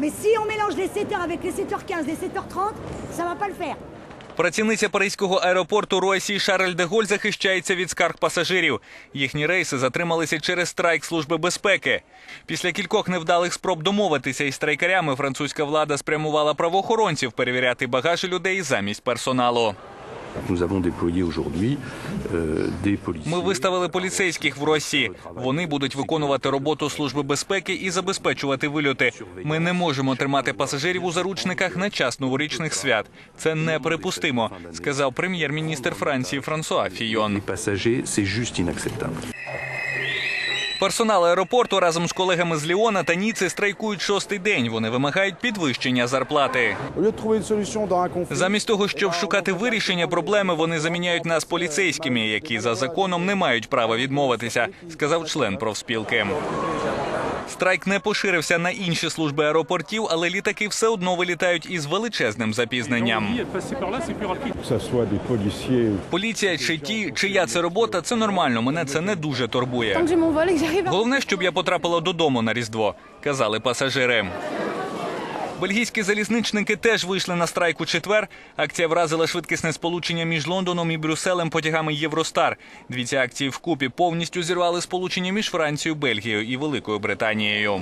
Mais si on mélange les 7h avec les 7h15, les 7h30, ça va pas le faire. Працівниця паризького аеропорту Росії Шарль де Голь захищається від скарг пасажирів. Їхні рейси затрималися через страйк служби безпеки. Після кількох невдалих спроб домовитися із страйкарями французька влада спрямувала правоохоронців перевіряти багажі людей замість персоналу. Euh. Ми виставили поліцейських в Росії. Вони будуть виконувати роботу служби безпеки і забезпечувати вильоти. Ми не можемо тримати пасажирів у заручниках на час новорічних свят. Це неприпустимо, сказав прем'єр-міністр Франції Франсуа Фійон. Персонал аеропорту разом з колегами з Ліона та Ніци страйкують шостий день. Вони вимагають підвищення зарплати. Замість того, щоб шукати вирішення проблеми, вони заміняють нас поліцейськими, які за законом не мають права відмовитися, сказав член профспілки. Страйк не поширився на інші служби аеропортів, але літаки все одно вилітають із величезним запізненням. Поліція чи ті, чия це робота, це нормально. Мене це не дуже турбує. Головне, щоб я потрапила додому на Різдво, казали пасажири. Бельгійські залізничники теж вийшли на страйк у четвер. Акція вразила швидкісне сполучення між Лондоном і Брюсселем потягами Євростар. Дві ці акції вкупі повністю зірвали сполучення між Францією, Бельгією і Великою Британією.